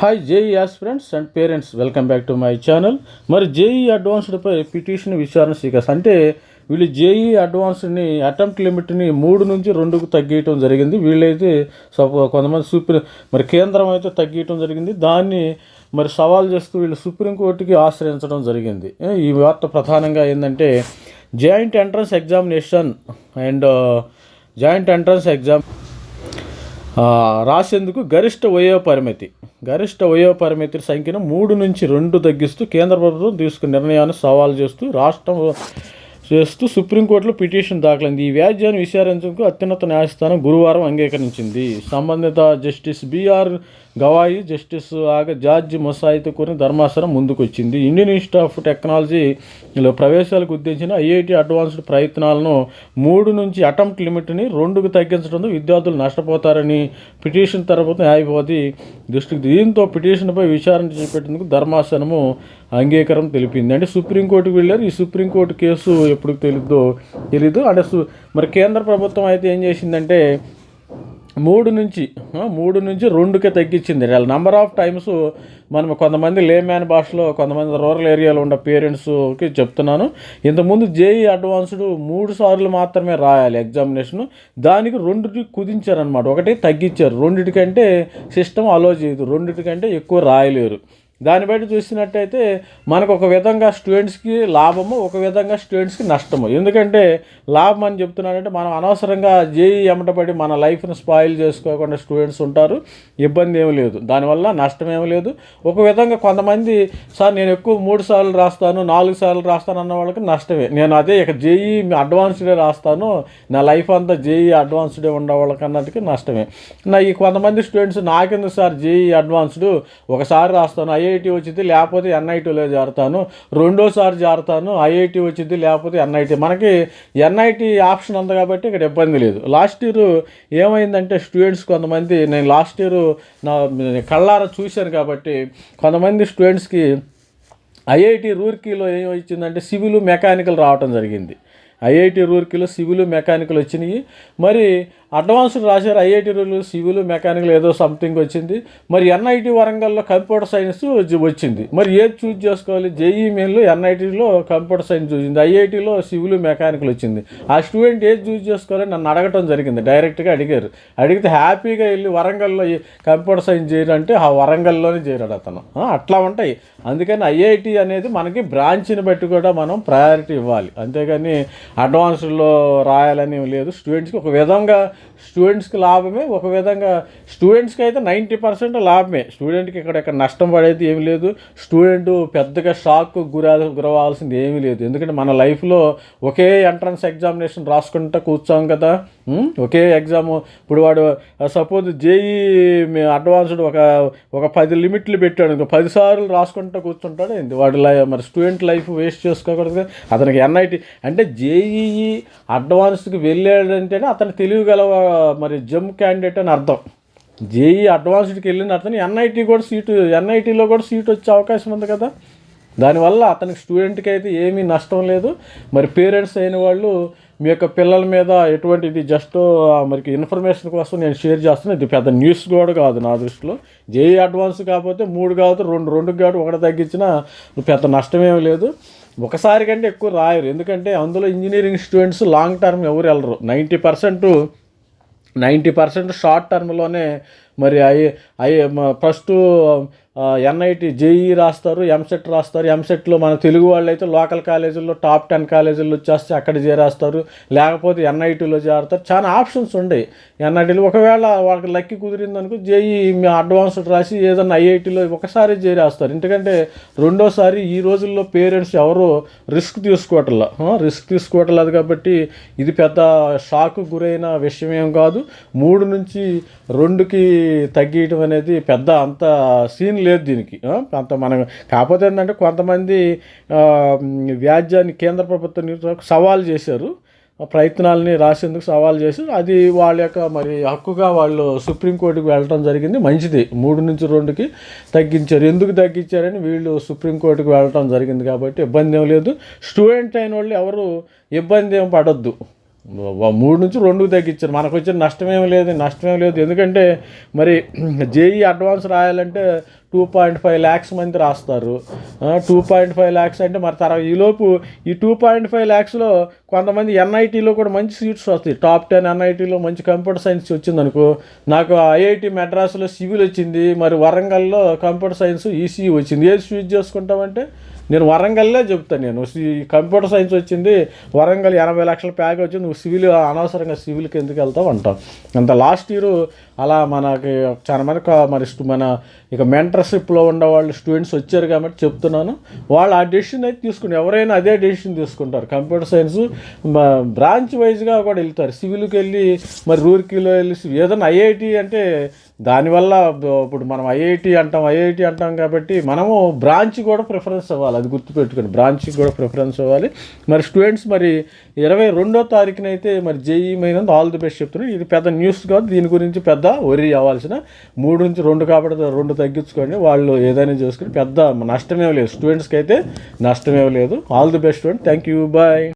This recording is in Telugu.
Hi JEE friends and parents welcome back to my channel మరి జేఈ అడ్వాన్స్డ్పై పిటిషన్ విచారణ స్వీకర్స్ అంటే వీళ్ళు జేఈ అడ్వాన్స్డ్ని అటెంప్ట్ లిమిట్ని మూడు నుంచి రెండుకు తగ్గించడం జరిగింది. వీళ్ళైతే సపో కొంతమంది సుప్రీం మరి కేంద్రం అయితే తగ్గించడం జరిగింది. దాన్ని మరి సవాల్ చేస్తూ వీళ్ళు సుప్రీంకోర్టుకి ఆశ్రయించడం జరిగింది. ఈ వార్త ప్రధానంగా ఏంటంటే joint entrance examination and joint entrance exam రాసేందుకు గరిష్ట వయో పరిమితి. గరిష్ట వయోపరిమితి సంఖ్యను మూడు నుంచి రెండు తగ్గిస్తూ కేంద్ర ప్రభుత్వం తీసుకున్న నిర్ణయాన్ని సవాల్ చేస్తూ రాష్ట్రం చేస్తూ సుప్రీంకోర్టులో పిటిషన్ దాఖలైంది. ఈ వ్యాజ్యాన్ని విచారించేందుకు అత్యున్నత న్యాయస్థానం గురువారం అంగీకరించింది. సంబంధిత జస్టిస్ బీఆర్ గవాయి జస్టిస్ ఆగ జార్జ్ మొసాయితో కూడిన ధర్మాసనం ముందుకొచ్చింది. ఇండియన్ ఇన్స్టిట్యూట్ ఆఫ్ టెక్నాలజీలో ప్రవేశాలకు ఉద్దేశించిన ఐఐటి అడ్వాన్స్డ్ ప్రయత్నాలను మూడు నుంచి అటెంప్ట్ లిమిట్ని రెండుకు తగ్గించడంతో విద్యార్థులు నష్టపోతారని పిటిషన్ తరపున న్యాయవాది దృష్టికి దీంతో పిటిషన్పై విచారణ చేపట్టేందుకు ధర్మాసనము అంగీకారం తెలిపింది. అంటే సుప్రీంకోర్టుకు వెళ్ళారు. ఈ సుప్రీంకోర్టు కేసు ఎప్పుడు తెలియదో తెలీదు. అంటే మరి కేంద్ర ప్రభుత్వం అయితే ఏం చేసిందంటే మూడు నుంచి మూడు నుంచి రెండుకే తగ్గించింది. నెంబర్ ఆఫ్ టైమ్స్ మనం కొంతమంది లేమ్యాన్ భాషలో కొంతమంది రూరల్ ఏరియాలో ఉన్న పేరెంట్స్కి చెప్తున్నాను. ఇంతకుముందు జేఈ అడ్వాన్స్డ్ మూడు సార్లు మాత్రమే రాయాలి ఎగ్జామినేషన్ దానికి రెండుకి కుదించారనమాట ఒకటి తగ్గించారు. రెండిటికంటే సిస్టమ్ అలో చేయదు. రెండిటికంటే ఎక్కువ రాయలేరు. దాన్ని బట్టి చూసినట్టయితే మనకు ఒక విధంగా స్టూడెంట్స్కి లాభము ఒక విధంగా స్టూడెంట్స్కి నష్టము. ఎందుకంటే లాభం అని చెప్తున్నానంటే మనం అనవసరంగా జేఈ ఎమటపడి మన లైఫ్ని స్పాయిల్ చేసుకోకుండా స్టూడెంట్స్ ఉంటారు. ఇబ్బంది ఏమి లేదు. దానివల్ల నష్టం ఏమి లేదు. ఒక విధంగా కొంతమంది సార్ నేను ఎక్కువ మూడు సార్లు రాస్తాను నాలుగు సార్లు రాస్తాను అన్న వాళ్ళకి నష్టమే. నేను అదే ఇక జేఈ అడ్వాన్స్డే రాస్తాను. నా లైఫ్ అంతా జేఈ అడ్వాన్స్డే ఉండే వాళ్ళకి అన్నట్టుకి నష్టమే. నా ఈ కొంతమంది స్టూడెంట్స్ నాకెందుకు సార్ జేఈ అడ్వాన్స్డ్ ఒకసారి రాస్తాను ఐఐటి వచ్చింది లేకపోతే ఎన్ఐటీలో చేరతాను రెండోసారి చేరతాను ఐఐటి వచ్చింది లేకపోతే ఎన్ఐటి. మనకి ఎన్ఐటి ఆప్షన్ ఉంది కాబట్టి ఇక్కడ ఇబ్బంది లేదు. లాస్ట్ ఇయర్ ఏమైందంటే స్టూడెంట్స్ కొంతమంది నేను లాస్ట్ ఇయర్ నా కళ్ళారా చూశాను కాబట్టి కొంతమంది స్టూడెంట్స్కి ఐఐటి రూర్కీలో ఏం వచ్చిందంటే సివిల్ మెకానికల్ రావటం జరిగింది. ఐఐటి రూర్కీలో సివిల్ మెకానికల్ వచ్చినాయి. మరి అడ్వాన్స్డ్ రాశారు ఐఐటి రూల్ సివిల్ మెకానికల్ ఏదో సంథింగ్ వచ్చింది. మరి ఎన్ఐటి వరంగల్లో కంప్యూటర్ సైన్స్ వచ్చింది. మరి ఏది చూజ్ చేసుకోవాలి? జేఈ మెయిన్లో ఎన్ఐటీలో కంప్యూటర్ సైన్స్ చూసింది. ఐఐటిలో సివిల్ మెకానికల్ వచ్చింది. ఆ స్టూడెంట్ ఏది చూజ్ చేసుకోవాలని నన్ను అడగటం జరిగింది. డైరెక్ట్గా అడిగారు. అడిగితే హ్యాపీగా వెళ్ళి వరంగల్లో కంప్యూటర్ సైన్స్ చేయాలంటే ఆ వరంగల్లోనే చేరాడు అతను. అట్లా ఉంటాయి. అందుకని ఐఐటి అనేది మనకి బ్రాంచ్ని బట్టి కూడా మనం ప్రయారిటీ ఇవ్వాలి. అంతేగాని అడ్వాన్స్డ్లో రాయాలని ఏం లేదు. స్టూడెంట్స్కి ఒక విధంగా స్టూడెంట్స్కి లాభమే. ఒక విధంగా స్టూడెంట్స్కి అయితే నైంటీ పర్సెంట్ లాభమే. స్టూడెంట్కి ఇక్కడ ఇక్కడ నష్టం పడేది ఏమీ లేదు. స్టూడెంట్ పెద్దగా షాక్ గురా గురవాల్సింది ఏమీ లేదు. ఎందుకంటే మన లైఫ్లో ఒకే ఎంట్రన్స్ ఎగ్జామినేషన్ రాసుకుంటా కూర్చోం కదా. Hmm? ఒకే ఎగ్జామ్ ఇప్పుడు వాడు సపోజ్ జేఈ అడ్వాన్స్డ్ ఒక ఒక పది లిమిట్లు పెట్టాడు ఇంకో పది సార్లు రాసుకుంటూ కూర్చుంటాడు ఏంది? వాడు లై మరి స్టూడెంట్ లైఫ్ వేస్ట్ చేసుకోకూడదు కదా? అతనికి ఎన్ఐటి అంటే జేఈఈ అడ్వాన్స్డ్కి వెళ్ళాడంటేనే అతను తెలియగల మరి జమ్ క్యాండిడేట్ అని అర్థం. జేఈ అడ్వాన్స్డ్కి వెళ్ళిన అతను ఎన్ఐటి కూడా సీటు ఎన్ఐటీలో కూడా సీట్ వచ్చే అవకాశం ఉంది కదా? దానివల్ల అతనికి స్టూడెంట్కి అయితే ఏమీ నష్టం లేదు. మరి పేరెంట్స్ అయిన వాళ్ళు మీ యొక్క పిల్లల మీద ఎటువంటి ఇది జస్ట్ మరి ఇన్ఫర్మేషన్ కోసం నేను షేర్ చేస్తున్నాను ఇది పెద్ద న్యూస్ కూడా కాదు నా దృష్టిలో. జేఈ అడ్వాన్స్ కాకపోతే మూడు కాకపోతే రెండు రెండు కాదు ఒకటి తగ్గించినా పెద్ద నష్టమేం లేదు. ఒకసారి కంటే ఎక్కువ రాయరు. ఎందుకంటే అందులో ఇంజనీరింగ్ స్టూడెంట్స్ లాంగ్ టర్మ్ ఎవరు వెళ్ళరు. Ninety percent ninety percent short టర్మ్లోనే మరి అయ్యి అయ్యి ఫస్ట్ ఎన్ఐటి జేఈ రాస్తారు ఎంసెట్ రాస్తారు. ఎంసెట్లో మన తెలుగు వాళ్ళు అయితే లోకల్ కాలేజీల్లో టాప్ టెన్ కాలేజీల్లో వచ్చేస్తే అక్కడ చేరేస్తారు. లేకపోతే ఎన్ఐటీలో చేరుతారు. చాలా ఆప్షన్స్ ఉండయి. ఎన్ఐటీలో ఒకవేళ వాళ్ళకి లక్కి కుదిరిందనుకో జేఈ అడ్వాన్స్డ్ రాసి ఏదైనా ఐఐటీలో ఒకసారి చేరేస్తారు. ఎందుకంటే రెండోసారి ఈ రోజుల్లో పేరెంట్స్ ఎవరు రిస్క్ తీసుకోవట్లా. రిస్క్ తీసుకోవట్లేదు కాబట్టి ఇది పెద్ద షాక్ గురైన విషయం ఏం కాదు. మూడు నుంచి రెండుకి తగ్గియటం అనేది పెద్ద అంత సీన్ లేదు. దీనికి కొంత అంత మనం కాకపోతే ఏంటంటే కొంతమంది వ్యాజ్యాన్ని కేంద్ర ప్రభుత్వం సవాల్ చేశారు. ప్రయత్నాలని రాసేందుకు సవాల్ చేసి అది వాళ్ళ యొక్క మరి హక్కుగా వాళ్ళు సుప్రీంకోర్టుకి వెళ్ళడం జరిగింది. మంచిది. మూడు నుంచి రెండుకి తగ్గించారు. ఎందుకు తగ్గించారని వీళ్ళు సుప్రీంకోర్టుకి వెళ్ళడం జరిగింది కాబట్టి ఇబ్బంది ఏం లేదు. స్టూడెంట్ అయిన వాళ్ళు ఎవరు ఇబ్బంది ఏం పడద్దు. మూడు నుంచి రెండు తగ్గించారు. మనకు వచ్చిన నష్టమేం లేదు నష్టమేం లేదు. ఎందుకంటే మరి జేఈ అడ్వాన్స్ రాయాలంటే టూ పాయింట్ ఫైవ్ ల్యాక్స్ మంది రాస్తారు. టూ పాయింట్ ఫైవ్ ల్యాక్స్ అంటే మరి తర్వాత ఈలోపు ఈ టూ పాయింట్ ఫైవ్ ల్యాక్స్లో కొంతమంది ఎన్ఐటీలో కూడా మంచి సీట్స్ వస్తాయి. టాప్ టెన్ ఎన్ఐటీలో మంచి కంప్యూటర్ సైన్స్ వచ్చింది అనుకో నాకు ఐఐటి మెడ్రాస్లో సివిల్ వచ్చింది మరి వరంగల్లో కంప్యూటర్ సైన్స్ ఈసీ వచ్చింది. ఏది స్విచ్ చేసుకుంటామంటే నేను వరంగల్లే చెప్తాను నేను. కంప్యూటర్ సైన్స్ వచ్చింది వరంగల్ ఎనభై లక్షల ప్యాక్ వచ్చింది నువ్వు సివిల్ అనవసరంగా సివిల్కి ఎందుకు వెళ్తావు అంటాం అంత లాస్ట్ ఇయర్ అలా మనకి చాలా మంది మరి మన ఇక మెంటర్షిప్లో ఉన్న వాళ్ళు స్టూడెంట్స్ వచ్చారు కాబట్టి చెప్తున్నాను. వాళ్ళు ఆ డెసిషన్ అయితే తీసుకుని ఎవరైనా అదే డెసిషన్ తీసుకుంటారు. కంప్యూటర్ సైన్స్ బ్రాంచ్ వైజ్గా కూడా వెళ్తారు. సివిల్కి వెళ్ళి మరి రూర్కీలో వెళ్ళి ఏదైనా ఐఐటి అంటే దానివల్ల ఇప్పుడు మనం ఐఐటి అంటాం ఐఐటి అంటాం కాబట్టి మనము బ్రాంచ్ కూడా ప్రిఫరెన్స్ ఇవ్వాలి. అది గుర్తుపెట్టుకోండి బ్రాంచ్కి కూడా ప్రిఫరెన్స్ ఇవ్వాలి. మరి స్టూడెంట్స్ మరి ఇరవై రెండో తారీఖున అయితే మరి జేఈ మైనందు ఆల్ ది బెస్ట్ చెప్తున్నాను ఇది పెద్ద న్యూస్ కాదు. దీని గురించి పెద్ద వరి అవ్వాల్సిన మూడు నుంచి రెండు కాబట్టి రెండు తగ్గించుకొని వాళ్ళు ఏదైనా చేసుకుని పెద్ద నష్టమేం లేదు. స్టూడెంట్స్కి అయితే నష్టమేం లేదు. All the best student thank you bye